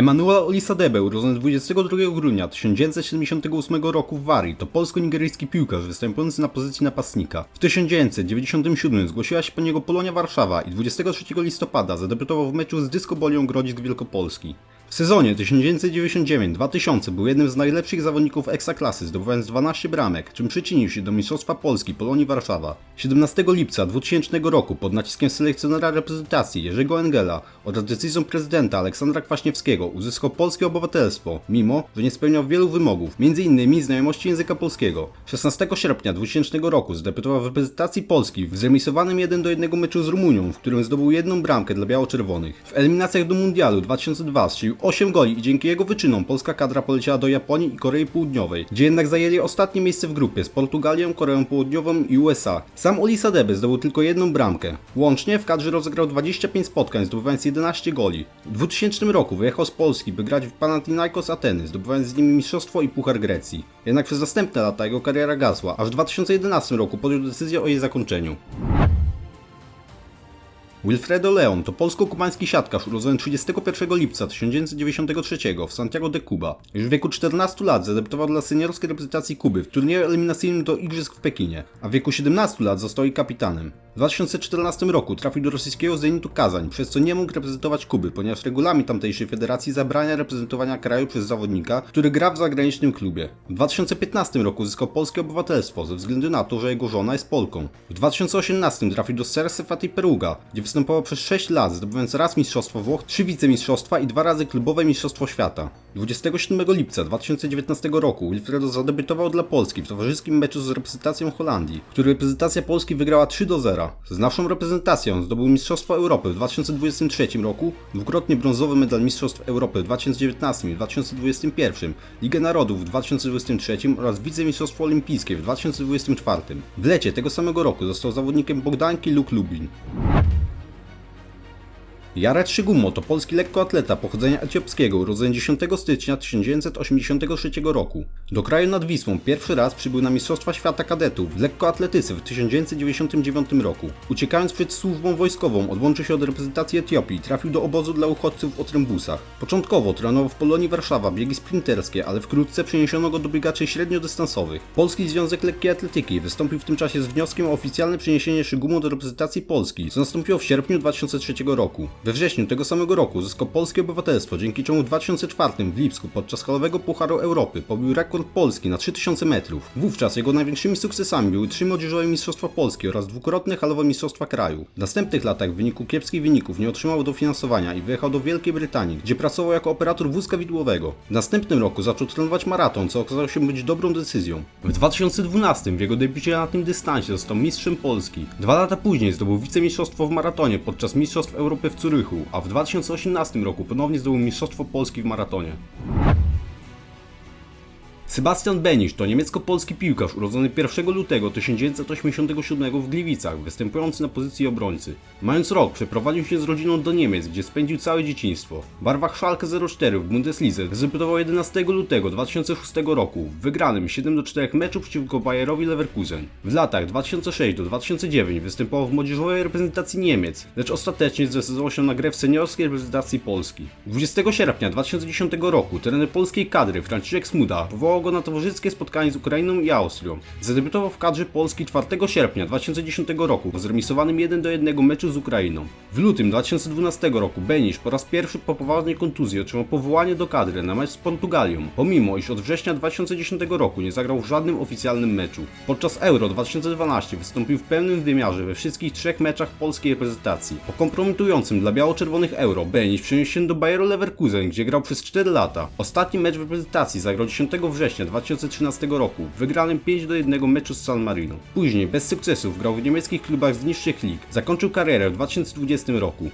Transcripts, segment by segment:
Emanuel Olisadebe, urodzony 22 grudnia 1978 roku w Warii, to polsko-nigeryjski piłkarz występujący na pozycji napastnika. W 1997 zgłosiła się po niego Polonia Warszawa i 23 listopada zadebiutował w meczu z Dyskobolią Grodzisk Wielkopolski. W sezonie 1999-2000 był jednym z najlepszych zawodników ekstraklasy, zdobywając 12 bramek, czym przyczynił się do Mistrzostwa Polski Polonii Warszawa. 17 lipca 2000 roku pod naciskiem selekcjonera reprezentacji Jerzego Engela oraz decyzją prezydenta Aleksandra Kwaśniewskiego uzyskał polskie obywatelstwo, mimo że nie spełniał wielu wymogów, m.in. znajomości języka polskiego. 16 sierpnia 2000 roku zdebiutował w reprezentacji Polski w zremisowanym 1 do 1 meczu z Rumunią, w którym zdobył jedną bramkę dla biało-czerwonych. W eliminacjach do Mundialu 2002 strzelił 8 goli i dzięki jego wyczynom polska kadra poleciała do Japonii i Korei Południowej, gdzie jednak zajęli ostatnie miejsce w grupie z Portugalią, Koreą Południową i USA. Sam Olisadebe zdobył tylko jedną bramkę. Łącznie w kadrze rozegrał 25 spotkań, zdobywając 11 goli. W 2000 roku wyjechał z Polski, by grać w Panathinaikos Ateny, zdobywając z nimi mistrzostwo i Puchar Grecji. Jednak przez następne lata jego kariera gasła, aż w 2011 roku podjął decyzję o jej zakończeniu. Wilfredo Leon to polsko-kubański siatkarz urodzony 31 lipca 1993 w Santiago de Cuba. Już w wieku 14 lat zadebiutował dla seniorskiej reprezentacji Kuby w turnieju eliminacyjnym do Igrzysk w Pekinie, a w wieku 17 lat został jej kapitanem. W 2014 roku trafił do rosyjskiego Zenitu Kazań, przez co nie mógł reprezentować Kuby, ponieważ regulamin tamtejszej federacji zabrania reprezentowania kraju przez zawodnika, który gra w zagranicznym klubie. W 2015 roku uzyskał polskie obywatelstwo ze względu na to, że jego żona jest Polką. W 2018 trafił do Serse Fati Peruga, gdzie występował przez 6 lat, zdobywając raz Mistrzostwo Włoch, 3 wicemistrzostwa i dwa razy klubowe Mistrzostwo Świata. 27 lipca 2019 roku Wilfredo zadebiutował dla Polski w towarzyskim meczu z reprezentacją Holandii, który reprezentacja Polski wygrała 3 do 0. Z naszą reprezentacją zdobył Mistrzostwo Europy w 2023 roku, dwukrotnie brązowy medal Mistrzostw Europy w 2019 i 2021, Ligę Narodów w 2023 oraz wicemistrzostwo olimpijskie w 2024. W lecie tego samego roku został zawodnikiem Bogdanki Luk Lubin. Jared Szygumo to polski lekkoatleta pochodzenia etiopskiego, urodzony 10 stycznia 1983 roku. Do kraju nad Wisłą pierwszy raz przybył na Mistrzostwa Świata Kadetów w lekkoatletyce w 1999 roku. Uciekając przed służbą wojskową, odłączył się od reprezentacji Etiopii i trafił do obozu dla uchodźców w Otrębusach. Początkowo trenował w Polonii Warszawa biegi sprinterskie, ale wkrótce przeniesiono go do biegaczy średniodystansowych. Polski Związek Lekkiej Atletyki wystąpił w tym czasie z wnioskiem o oficjalne przeniesienie Szygumo do reprezentacji Polski, co nastąpiło w sierpniu 2003 roku. We wrześniu tego samego roku uzyskał polskie obywatelstwo, dzięki czemu w 2004 w Lipsku podczas halowego Pucharu Europy pobił rekord Polski na 3000 metrów. Wówczas jego największymi sukcesami były trzy młodzieżowe Mistrzostwa Polski oraz dwukrotne halowe Mistrzostwa Kraju. W następnych latach w wyniku kiepskich wyników nie otrzymał dofinansowania i wyjechał do Wielkiej Brytanii, gdzie pracował jako operator wózka widłowego. W następnym roku zaczął trenować maraton, co okazało się być dobrą decyzją. W 2012 w jego debiucie na tym dystansie został mistrzem Polski. Dwa lata później zdobył wicemistrzostwo w maratonie podczas Mistrzostw Europy w Curychu, a w 2018 roku ponownie zdobył Mistrzostwo Polski w maratonie. Sebastian Benisz to niemiecko-polski piłkarz urodzony 1 lutego 1987 w Gliwicach, występujący na pozycji obrońcy. Mając rok przeprowadził się z rodziną do Niemiec, gdzie spędził całe dzieciństwo. W barwach Schalke 04 w Bundeslidze debiutował 11 lutego 2006 roku w wygranym 7-4 meczu przeciwko Bayerowi Leverkusen. W latach 2006-2009 występował w młodzieżowej reprezentacji Niemiec, lecz ostatecznie zdecydował się na grę w seniorskiej reprezentacji Polski. 20 sierpnia 2010 roku trener polskiej kadry Franciszek Smuda powołał go na towarzyskie spotkanie z Ukrainą i Austrią. Zadebiutował w kadrze Polski 4 sierpnia 2010 roku w zremisowanym 1 do 1 meczu z Ukrainą. W lutym 2012 roku Benisz po raz pierwszy po poważnej kontuzji otrzymał powołanie do kadry na mecz z Portugalią, pomimo iż od września 2010 roku nie zagrał w żadnym oficjalnym meczu. Podczas Euro 2012 wystąpił w pełnym wymiarze we wszystkich trzech meczach polskiej reprezentacji. Po kompromitującym dla biało-czerwonych Euro Benisz przeniósł się do Bayeru Leverkusen, gdzie grał przez 4 lata. Ostatni mecz w reprezentacji zagrał 10 września 2013 roku w wygranym 5 do 1 meczu z San Marino. Później bez sukcesów grał w niemieckich klubach z niższych lig. Zakończył karierę w 2020 roku.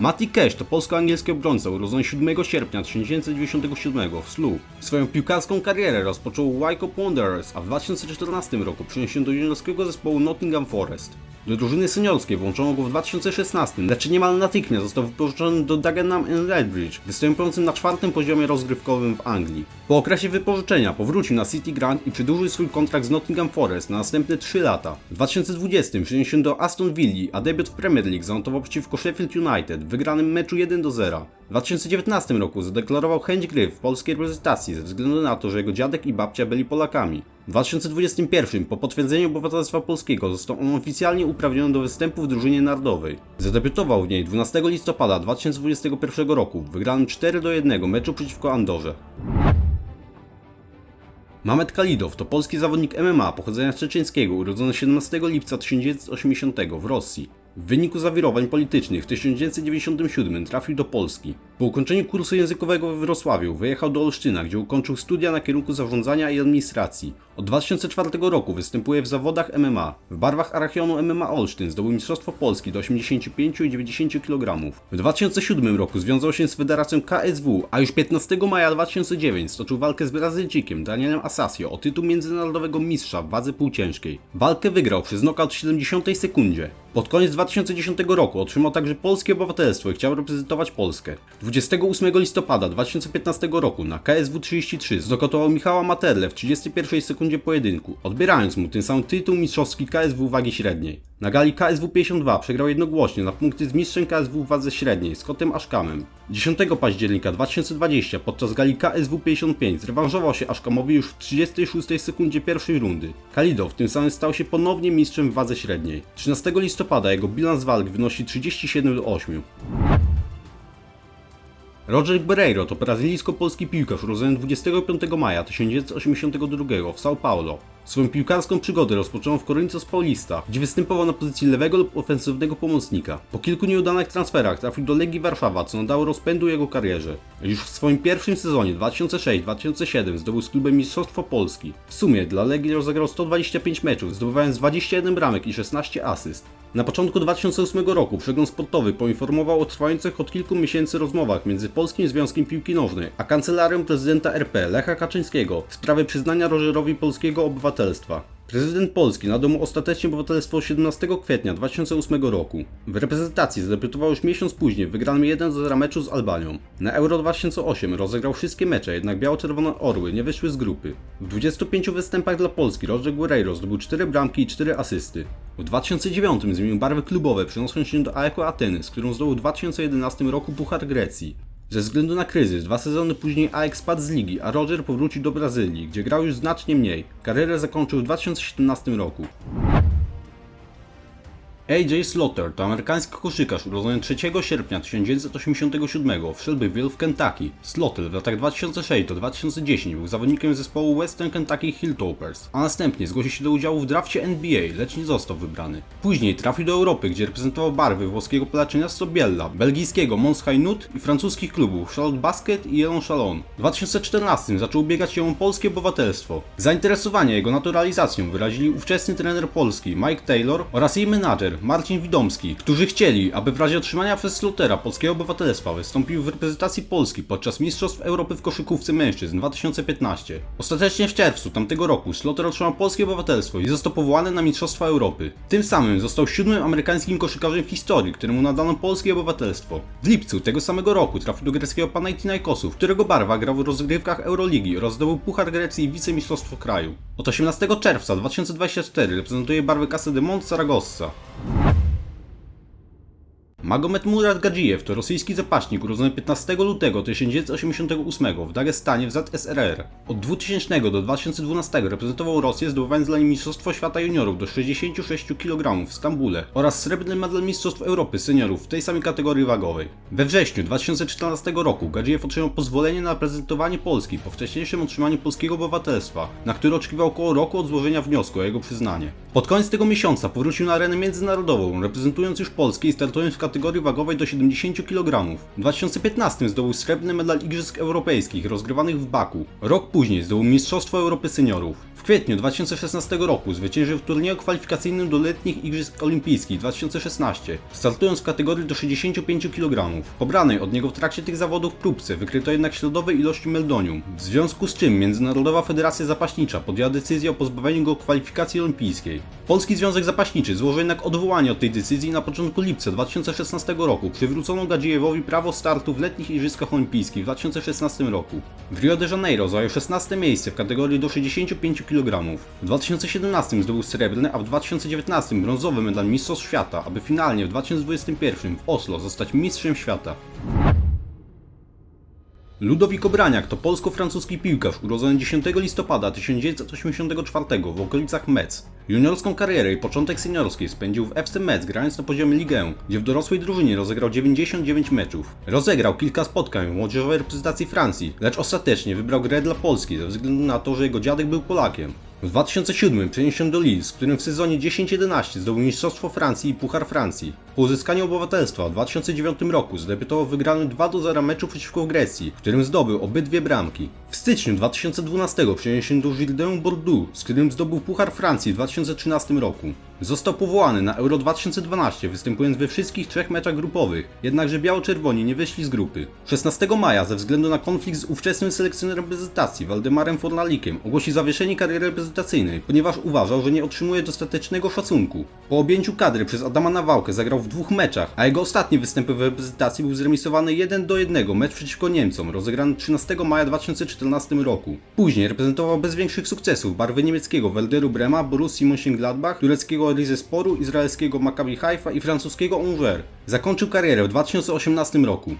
Mati Cash to polsko-angielski obrońca urodzony 7 sierpnia 1997 w Slu. Swoją piłkarską karierę rozpoczął Wycombe Wanderers, a w 2014 roku przeniósł się do juniorskiego zespołu Nottingham Forest. Do drużyny seniorskiej włączono go w 2016, lecz niemal natychmiast został wypożyczony do Dagenham Redbridge, występującym na czwartym poziomie rozgrywkowym w Anglii. Po okresie wypożyczenia powrócił na City Grant i przedłużył swój kontrakt z Nottingham Forest na następne 3 lata. W 2020 przeniósł do Aston Villa, a debiut w Premier League zanotował przeciwko Sheffield United w wygranym meczu 1-0. W 2019 roku zadeklarował chęć gry w polskiej reprezentacji ze względu na to, że jego dziadek i babcia byli Polakami. W 2021 po potwierdzeniu obywatelstwa polskiego został on oficjalnie uprawniony do występu w drużynie narodowej. Zadebiutował w niej 12 listopada 2021 roku w wygranym 4-1 meczu przeciwko Andorze. Mamet Kalidow to polski zawodnik MMA pochodzenia czeczeńskiego, urodzony 17 lipca 1980 w Rosji. W wyniku zawirowań politycznych w 1997 trafił do Polski. Po ukończeniu kursu językowego we Wrocławiu wyjechał do Olsztyna, gdzie ukończył studia na kierunku zarządzania i administracji. Od 2004 roku występuje w zawodach MMA. W barwach Arachionu MMA Olsztyn zdobył Mistrzostwo Polski do 85 i 90 kg. W 2007 roku związał się z Federacją KSW, a już 15 maja 2009 stoczył walkę z Brazylijczykiem Danielem Asasio o tytuł międzynarodowego mistrza w wadze półciężkiej. Walkę wygrał przez nokaut w 70 sekundzie. Pod koniec 2010 roku otrzymał także polskie obywatelstwo i chciał reprezentować Polskę. 28 listopada 2015 roku na KSW 33 znokautował Michała Materle w 31 sekundzie pojedynku, odbierając mu tym samym tytuł mistrzowski KSW wagi średniej. Na gali KSW 52 przegrał jednogłośnie na punkty z mistrzem KSW w wadze średniej Scottem Ashkamem. 10 października 2020 podczas gali KSW 55 zrewanżował się Ashkamowi już w 36 sekundzie pierwszej rundy. Kalidow tym samym stał się ponownie mistrzem w wadze średniej. 13 listopada jego bilans walk wynosi 37 do 8. Roger Guerreiro to brazylijsko-polski piłkarz urodzony 25 maja 1982 w São Paulo. Swoją piłkarską przygodę rozpoczął w Corinthians Paulista, gdzie występował na pozycji lewego lub ofensywnego pomocnika. Po kilku nieudanych transferach trafił do Legii Warszawa, co nadało rozpędu jego karierze. Już w swoim pierwszym sezonie 2006-2007 zdobył z klubem Mistrzostwo Polski. W sumie dla Legii rozegrał 125 meczów, zdobywając 21 bramek i 16 asyst. Na początku 2008 roku przegląd sportowy poinformował o trwających od kilku miesięcy rozmowach między Polskim Związkiem Piłki Nożnej a kancelarią prezydenta RP Lecha Kaczyńskiego w sprawie przyznania Rogerowi polskiego obywatelstwa. Prezydent Polski nadał mu ostatecznie obywatelstwo 17 kwietnia 2008 roku. W reprezentacji zadebiutował już miesiąc później w wygranym 1-0 meczu z Albanią. Na Euro 2008 rozegrał wszystkie mecze, jednak biało-czerwone orły nie wyszły z grupy. W 25 występach dla Polski Roger Guerreiro zdobył 4 bramki i 4 asysty. W 2009 zmienił barwy klubowe, przenosząc się do AEK Ateny, z którą zdobył w 2011 roku Puchar Grecji. Ze względu na kryzys, dwa sezony później AEK spadł z ligi, a Roger powrócił do Brazylii, gdzie grał już znacznie mniej. Karierę zakończył w 2017 roku. AJ Slaughter to amerykański koszykarz urodzony 3 sierpnia 1987 w Shelbyville w Kentucky. Slaughter w latach 2006-2010 był zawodnikiem zespołu Western Kentucky Hilltoppers, a następnie zgłosił się do udziału w drafcie NBA, lecz nie został wybrany. Później trafił do Europy, gdzie reprezentował barwy włoskiego Palaczyna Sobiella, belgijskiego Mons Hainaut i francuskich klubów Charlotte Basket i Elon Chalon. W 2014 zaczął ubiegać się o polskie obywatelstwo. Zainteresowanie jego naturalizacją wyrazili ówczesny trener polski Mike Taylor oraz jej menadżer Marcin Widomski, którzy chcieli, aby w razie otrzymania przez Slotera polskiego obywatelstwa wystąpił w reprezentacji Polski podczas Mistrzostw Europy w koszykówce mężczyzn 2015. Ostatecznie w czerwcu tamtego roku Sloter otrzymał polskie obywatelstwo i został powołany na Mistrzostwa Europy. Tym samym został siódmym amerykańskim koszykarzem w historii, któremu nadano polskie obywatelstwo. W lipcu tego samego roku trafił do greckiego Panathinaikosu, którego barwa grał w rozgrywkach Euroligi oraz zdobył Puchar Grecji i wicemistrzostwo kraju. Od 18 czerwca 2024 reprezentuje barwy Casa de Mont Saragossa. Magomed Murad Gadzijew to rosyjski zapaśnik urodzony 15 lutego 1988 w Dagestanie w ZSRR. Od 2000 do 2012 reprezentował Rosję zdobywając dla niej Mistrzostwo Świata Juniorów do 66 kg w Stambule oraz srebrny medal Mistrzostw Europy Seniorów w tej samej kategorii wagowej. We wrześniu 2014 roku Gadzijew otrzymał pozwolenie na reprezentowanie Polski po wcześniejszym otrzymaniu polskiego obywatelstwa, na które oczekiwał około roku od złożenia wniosku o jego przyznanie. Pod koniec tego miesiąca powrócił na arenę międzynarodową, reprezentując już Polskę i startując w kategorii kategorii wagowej do 70 kg. W 2015 zdobył srebrny medal Igrzysk Europejskich rozgrywanych w Baku. Rok później zdobył Mistrzostwo Europy Seniorów. W kwietniu 2016 roku zwyciężył w turnieju kwalifikacyjnym do letnich Igrzysk Olimpijskich 2016, startując w kategorii do 65 kg. Pobranej od niego w trakcie tych zawodów próbce wykryto jednak śladowe ilości meldonium, w związku z czym Międzynarodowa Federacja Zapaśnicza podjęła decyzję o pozbawieniu go kwalifikacji olimpijskiej. Polski Związek Zapaśniczy złożył jednak odwołanie od tej decyzji na początku lipca 2016 roku przywrócono Gadziejewowi prawo startu w letnich Igrzyskach Olimpijskich w 2016 roku. W Rio de Janeiro zajął 16 miejsce w kategorii do 65 kg. W 2017 zdobył srebrny, a w 2019 brązowy medal Mistrzostw Świata, aby finalnie w 2021 w Oslo zostać mistrzem świata. Ludowiko Braniak to polsko-francuski piłkarz urodzony 10 listopada 1984 w okolicach Metz. Juniorską karierę i początek seniorskiej spędził w FC Metz grając na poziomie Ligę, gdzie w dorosłej drużynie rozegrał 99 meczów. Rozegrał kilka spotkań w młodzieżowej reprezentacji Francji, lecz ostatecznie wybrał grę dla Polski ze względu na to, że jego dziadek był Polakiem. W 2007 przeniósł się do Lille, z którym w sezonie 10-11 zdobył Mistrzostwo Francji i Puchar Francji. Po uzyskaniu obywatelstwa w 2009 roku zdebiutował w wygranym 2-0 meczu przeciwko Grecji, w którym zdobył obydwie bramki. W styczniu 2012 przeniósł się do Gilles Bordeaux, z którym zdobył Puchar Francji w 2013 roku. Został powołany na Euro 2012, występując we wszystkich trzech meczach grupowych, jednakże biało-czerwoni nie wyszli z grupy. 16 maja, ze względu na konflikt z ówczesnym selekcjonerem reprezentacji, Waldemarem Fornalikiem, ogłosił zawieszenie kariery reprezentacyjnej, ponieważ uważał, że nie otrzymuje dostatecznego szacunku. Po objęciu kadry przez Adama Nawałkę zagrał w dwóch meczach, a jego ostatni występ w reprezentacji był zremisowany 1 do 1 mecz przeciwko Niemcom, rozegrany 13 maja 2014 roku. Później reprezentował bez większych sukcesów barwy niemieckiego Werderu Brema, Borussii Mönchengladbach, tureckiego Rizesporu, izraelskiego Maccabi Haifa i francuskiego Angers. Zakończył karierę w 2018 roku.